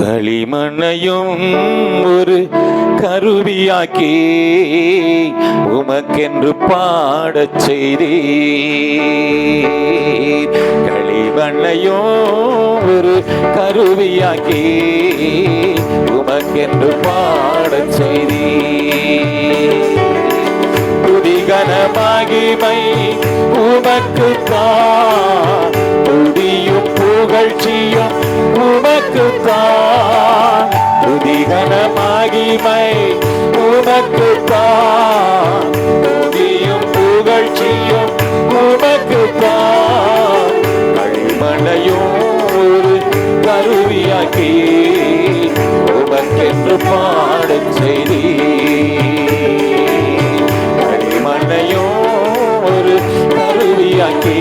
களிமண்ணையும் ஒரு கருவியாக்கி உமக்கென்று பாடச் செய்தீர். களிமண்ணையும் ஒரு கருவியாக்கி உமக்கென்று பாடச் செய்தீர். துதிகன மகிமை உமக்கு தான் புகழ்ச்சியும் உமக்கு தான் துதிகன மகிமை உமக்கு தான் துதியும் புகழ்ச்சியும் உமக்கு தான் களிமண்ணையும் ஒரு கருவியாக்கி உமக்கென்று பாடும் செய்தி. களிமண்ணையும் ஒரு கருவியாக்கி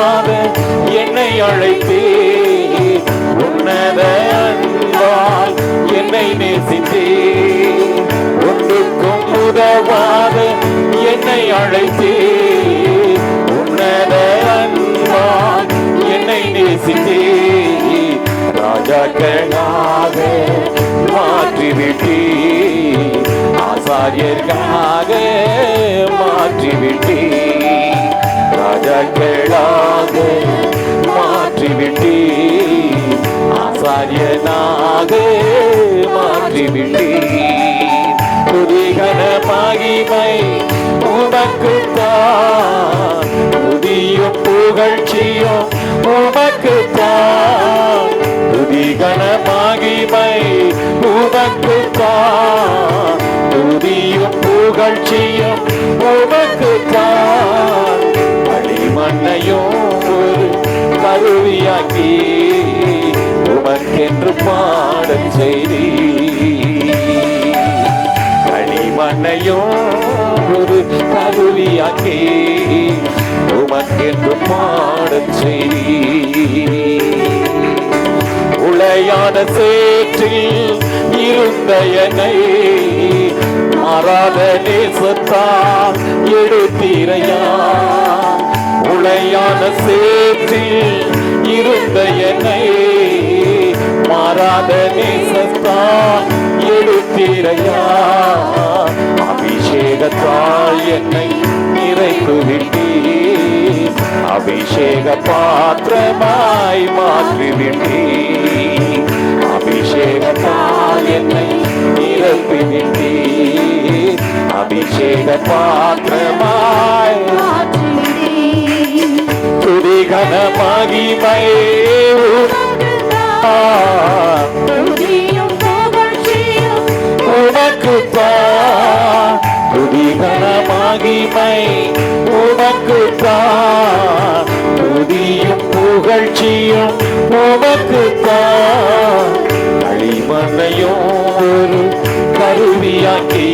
உதவாத என்னை அழைத்தே. உன்னத அன்பால் என்னை நேசித்தே. ஒன்றுக்கும் உதவாத என்னை அழைத்தே. உன்னத அன்பால் என்னை நேசித்தே. ராஜாக்களாக மாற்றிவிட்டே ஆசாரியர்களாக மாற்றிவிட்டே ராஜாக்களாக மாற்றிவிட்டே ஆசாரியனாக. மாற்றிவிட்டே புதிகன மகிமை உமக்குத்தான் புதியும் புகழ்ச்சியும் உமக்குத்தான் புதிகன துதிகன மகிமை உமக்கு தான் புகழ்ச்சியும் உமக்குத்தான் தான் ஒரு கருவியாக்கி உமக்கென்று பாடச் செய்தி. களிமண்ணையும் ஒரு கருவியாக்கி உமக்கென்று பாடச் செய்தி. உளையான சேற்றில் இருந்த என்னை மாறாத நேசத்தால் எடுத்தீரையா. உளையான சேற்றில் இருந்த என்னை மாறாத நேசத்தால் எடுத்திரையா? அபிஷேகத்தால் என்னை நிறைத்து விட்டீர் அபிஷேக பாத்திரமாய் மாற்றி மாற்றிவிட்டீர். அபிஷேகத்தால் என்னை நிரப்பி விட்டீர் அபிஷேக பாத்திரமாய் துதிகன உனக்கு தான் துதிகன மகிமை உனக்கு தான் துதியும் புகழ்ச்சியும் உனக்கு தான் களிமண்ணையும் ஒரு கருவியாக்கி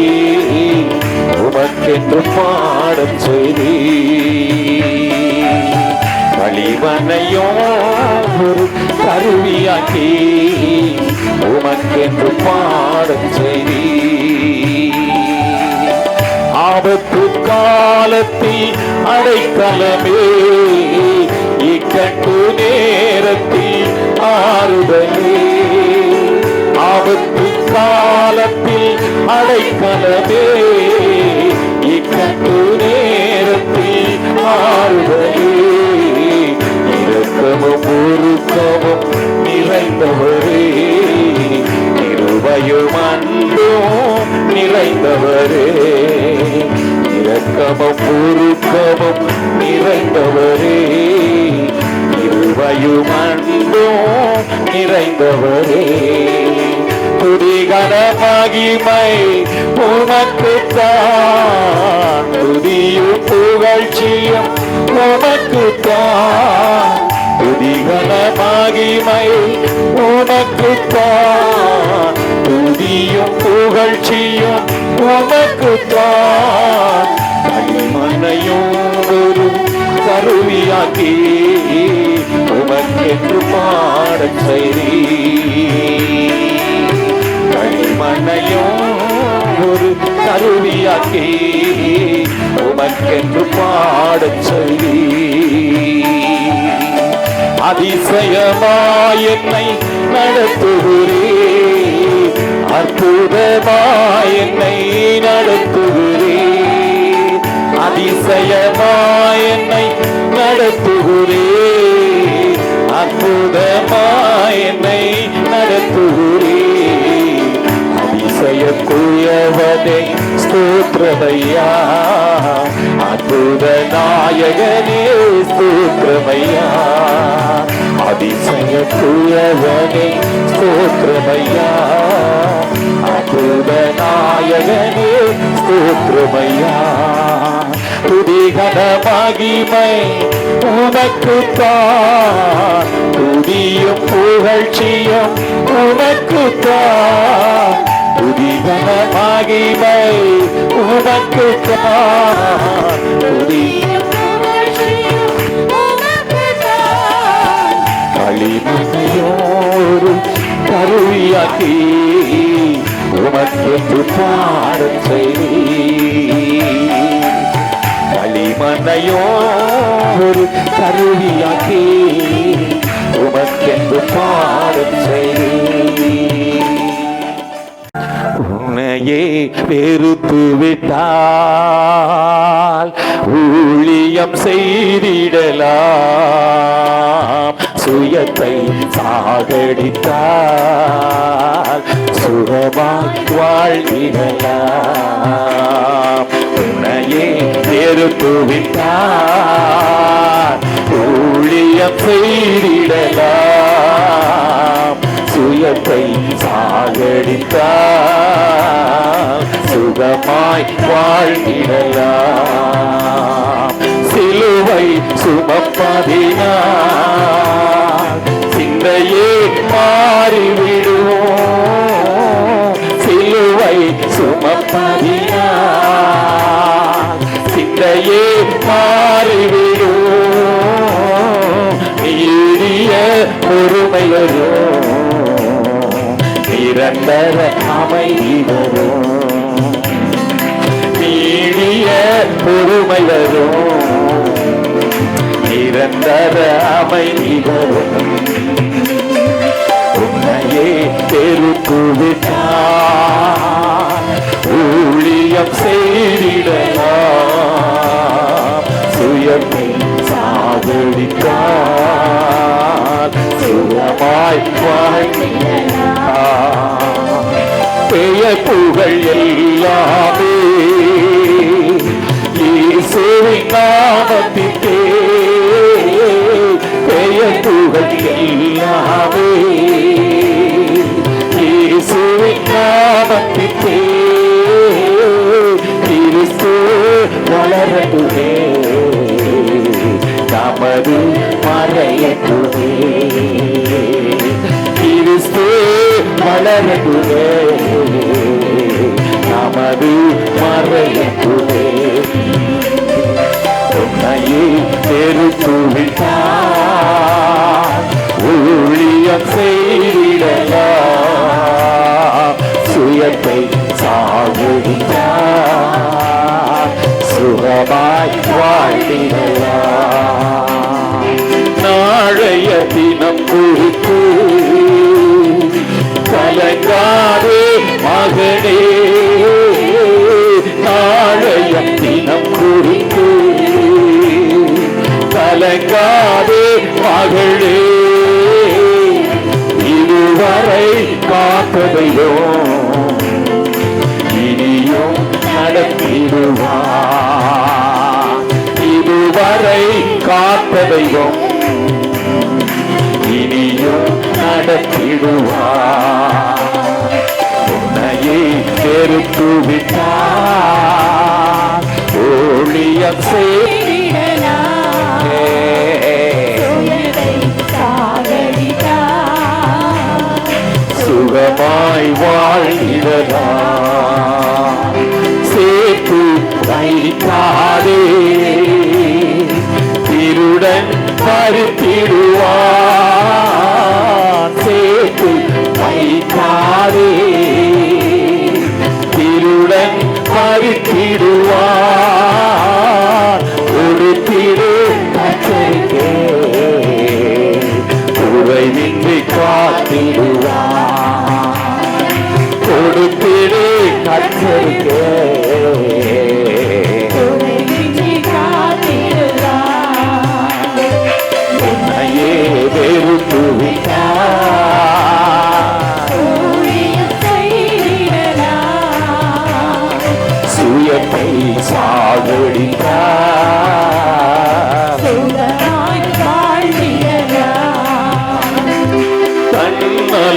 உமக்கென்று பாடம் செய்தி களிமண்ணையும் ஒரு கருவியாக்கி உமக்கென்று பாடும் செய்தி. ஆபத்து காலத்தில் அடைக்கலமே இக்கட்டு நேரத்தில் ஆறுதலே. ஆபத்து காலத்தில் அடைக்கலமே இக்கட்டு நேரத்தில் ஆறுதலே. இரக்கமும் பொருத்தமும் நிறைந்தவரே. இருவையும் அன்பும் நிறைந்தவரே. இரக்கமும் பொருத்தமும் நிறைந்தவரே. இருவையும் அன்பும் நிறைந்தவரே. துதிகன மகிமை உமக்கு துதியும் புகழ்ச்சியும் உமக்கு மகிமை உமக்கு தான் துதியும் புகழ்ச்சியும் உமக்கு தான் ஒரு கருவியாக்கி உமக்கென்று பாடச் செய்தி. களிமண்ணையும் ஒரு கருவியாக்கி உமக்கென்று பாடச் சொல்லி அதிசயமாய் என்னை நடத்துகிறே. அற்புதமாய் என்னை நடத்துகிறே. அதிசயமாய் என்னை நடத்துகிறே. அற்புதமாய் என்னை நடத்துகிறே. அதிசயக்குரியவனே ஸ்தோத்திரமையா அற்புத நாயகனே ஸ்தோத்திரமையா அதிசயக்குரியவனே ஸ்தோத்திரமையா அற்புத நாயகனே ஸ்தோத்திரமையா துதிகன மகிமை உனக்குத்தான் துதியும் புகழ்ச்சியும் உனக்குத்தான் துதிகன மகிமை உனக்குத்தான் துதி களிமண்ணையோரு கருவியாக்கி உமக்கென்று பாடச் செய்தி களிமண்ணையோ ஒரு கருவியாக்கி உமக்கென்று பாடச் செய்தி உன்னையே வெறுத்து விட்டால் ஊழியம் செய்திடலாம். சுயத்தை சாகடித்தால் சுகமாய் வாழ்கிறலாம் உன்னையே வெறுத்து விட்டால் ஊழியம் செய்திடலாம். சுயத்தை சாகடித்தால் சுகமாய் வாழ்ந்திடலாம். சிலுவை சுமப்பதினால் சிந்தையே மாறிவிடுவோம். சிலுவை சுமப்பதினால் சிந்தையே மாறிவிடுவோம். நீடிய பொறுமையோ நிரந்தர அமைதி வரும் நீடிய பொறுமை வரும். நிரந்தர அமைதி வரும் உன்னையே தெருக்கு விட்டார் ஊழியம் செய்திடலாம். சுயத்தை சாகடித்தார். சுகமாய் வாழ்ந்திடலாம் புகழ் எல்லாமே. இயேசுவின் நாமத்திற்கே. பெயர் புகழ் எல்லாமே இயேசுவின் நாமத்திற்கே. கிறிஸ்து வளரட்டுமே. நமது மறையட்டுமே. கிறிஸ்து வளரட்டுமே. அது மறையட்டுமே உன்னையே பெருத்து ஊழியம் செய்திடலாம் சுயத்தை சாகுடித்தார் சுகமாய் வாழ்ந்திடலாம் நாளைய தினம் குறித்த பறித்திடுவார்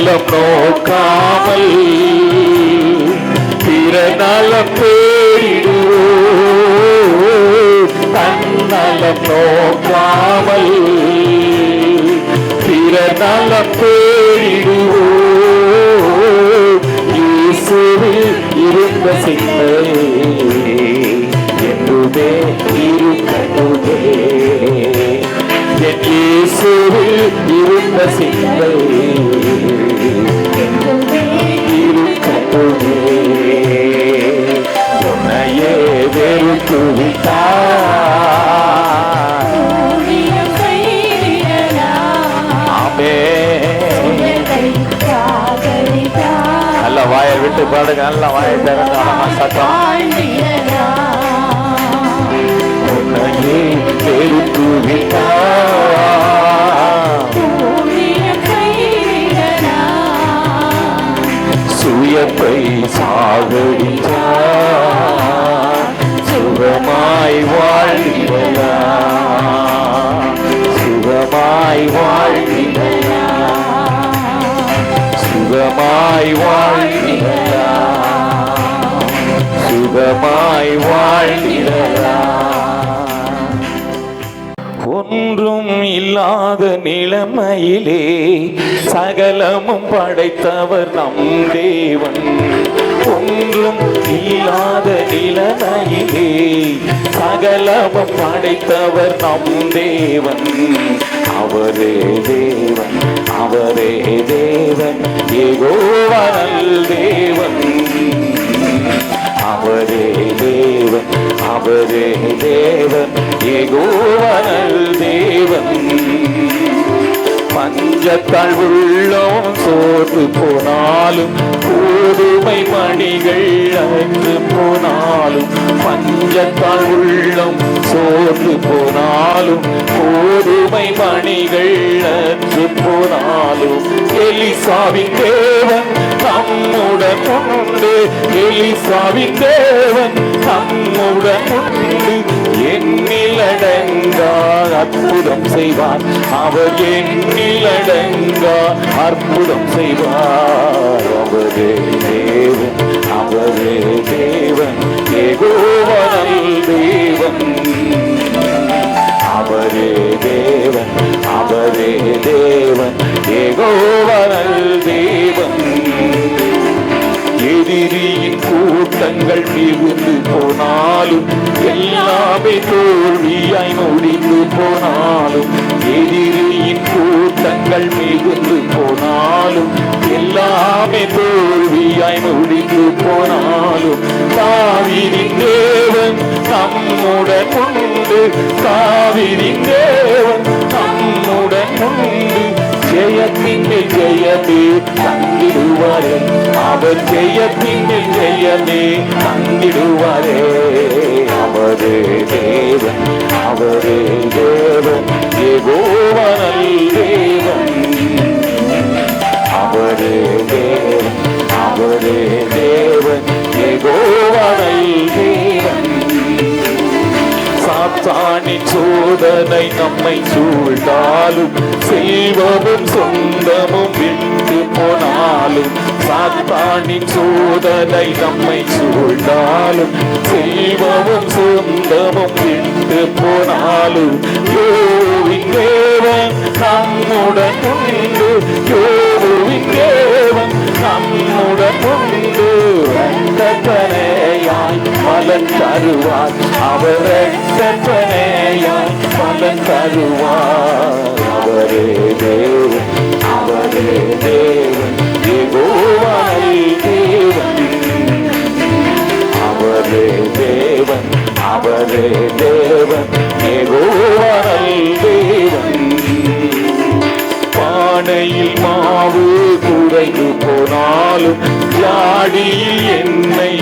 நலம் நோக்காமல் பிற நலம் தேடிடுவோம். தன்னலம் நோக்காமல் பிற நலம் தேடிடுவோம். இயேசுவில் இருந்த சிந்தை என்றுமே இருக்கட்டுமே. என் இருந்த சிந்தை பாடுங்க. நல்லா வாயை திறந்து அழகா சத்தம். ஒன்றும் இல்லாத நிலைமையிலே சகலமும் படைத்தவர் நம் தேவன். ஒன்றும் இல்லாத நிலைமையிலே சகலமும் படைத்தவர் நம் தேவன். அவரே தேவன் அவரே தேவன் ஏகோவரல் தேவன். அவரே தேவன் அவரே தேவன் ஏகோவனல் தேவன். நெஞ்சத்தால் உள்ளம் சோர்ந்து போனாலும் புதுமை மணிகள் அழைந்து போனாலும் பஞ்சத்தால் உள்ளம் சோர்ந்து போனாலும் போதுமை மணிகள் அன்று போனாலும் எலிசாவின் தேவன் நம்முடன் உண்டு. எலிசாவின் தேவன் நம்முடன் உண்டு. எண்ணிலடங்கா அற்புதம் செய்வார். அவர் எண்ணிலடங்கா அற்புதம் செய்வார். அவரே தேவன் அவரே தேவன் ஏகோவனல் தேவன் அவரே தேவன் அவரே தேவன் ஏகோவனல் தேவன் எதிரியின் கூட்டங்கள் மிகுந்து போனாலும் எல்லாமே தோல்வியாய் முடிந்து போனாலும் எதிரியின் கூட்டங்கள் மிகுந்து போனாலும் எல்லாமே தோல்வியாய் முடிந்து போனாலும் தாவிரின் தேவன் நம்முடன் உண்டு தாவிரின் தேவன் நம்முடன் உண்டு. ஜெயத்தின் மேல் ஜெயமே தங்கிடுவாரே அவர் ஜெயத்தின் மேல் ஜெயமே தங்கிடுவாரே அவரே தேவன் அவரே தேவன் ஏகோவனல் தேவன் சோதனை நம்மை சூழ்ந்தாலும் செல்வமும் சொந்தமும் விட்டு போனாலும் சாத்தானின் சோதனை நம்மை சூழ்ந்தாலும் செல்வமும் சொந்தமும் விட்டு போனாலும் யோவின் தேவன் நம்முடன் உண்டு யோவின் தேவன் நம்முடன் உண்டு. ரத்தப்பனையாய் தருவார். அவர் ரத்தப்பனையாய் பலன் தருவார். அவரே தேவன் அவரே தேவன் ஏகோவாய் தேவன். அவரே தேவன் அவரே தேவன் ஏகோவாய் தேவன். பானையில் மாவு குறைந்து போனாலும் ஜாடியில் என்னை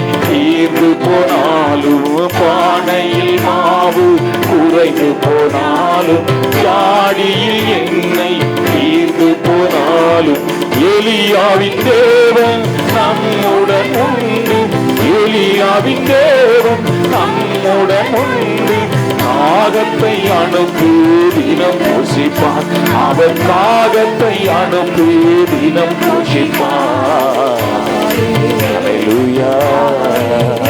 போனாலும் ஜாடியில் என்னை தீர்ந்து போனாலும் எலியாவின் தேவன் நம்முடன் உண்டு. எலியாவின் தேவன் நம்முடன் உண்டு. காகத்தை அனுப்பு தினம் போஷிப்பார். அவர் காகத்தை அனுப்பு தினம் போஷிப்பார். Hallelujah.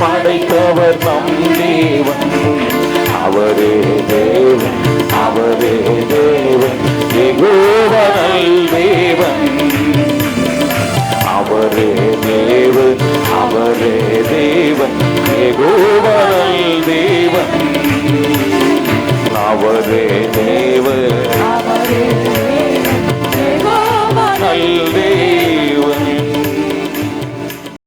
படைத்தவர் நம் தேவன். அவரே தேவன் அவரே தேவன் எகோவனல் தேவன். அவரே தேவன் அவரே தேவன்.